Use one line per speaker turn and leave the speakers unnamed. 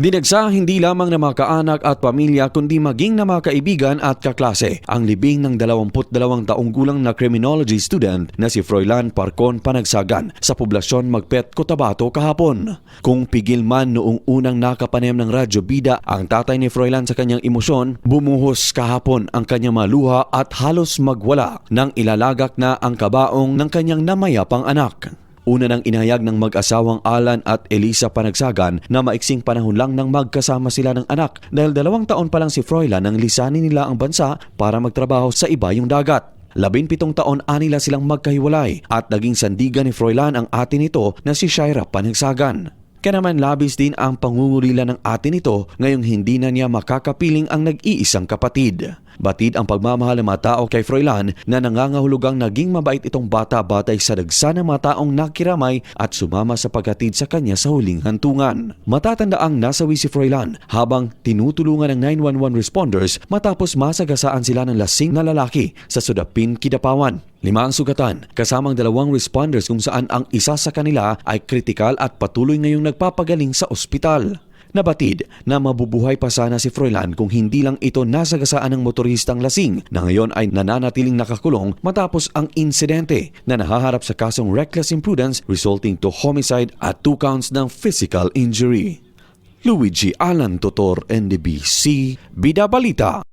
Dinagsa hindi lamang na mga kaanak at pamilya kundi maging na mga kaibigan at kaklase ang libing ng 22 taong gulang na criminology student na si Froilan Parcon Panagsagan sa poblasyon Magpet, Cotabato kahapon. Kung pigil man noong unang nakapanem ng Radyo Bida ang tatay ni Froilan sa kanyang emosyon, bumuhos kahapon ang kanyang maluha at halos magwala nang ilalagak na ang kabaong ng kanyang namayapang anak. Una nang inahayag ng mag-asawang Alan at Elisa Panagsagan na maiksing panahon lang nang magkasama sila ng anak dahil dalawang taon pa lang si Froilan nang lisanin nila ang bansa para magtrabaho sa ibayong dagat. Labinpitong taon anila silang magkahiwalay at naging sandigan ni Froilan ang ate nito na si Shaira Panagsagan. Kaya naman labis din ang pangungulila ng ate nito ngayong hindi na niya makakapiling ang nag-iisang kapatid. Batid ang pagmamahal ng mga tao kay Froilan na nangangahulugang naging mabait itong bata batay sa dagsa ng mga taong nakiramay at sumama sa paghatid sa kanya sa huling hantungan. Matatandaang nasawi si Froilan habang tinutulungan ng 911 responders matapos masagasaan sila ng lasing na lalaki sa Sudapin, Kidapawan. Lima ang sugatan, kasamang dalawang responders kung saan ang isa sa kanila ay kritikal at patuloy ngayong nagpapagaling sa ospital. Nabatid na mabubuhay pa sana si Froilan kung hindi lang ito nasagasaan ng motoristang lasing na ngayon ay nananatiling nakakulong matapos ang insidente na nahaharap sa kasong reckless imprudence resulting to homicide at two counts ng physical injury. Luigi Alan Totor, NDBC, Bida Balita.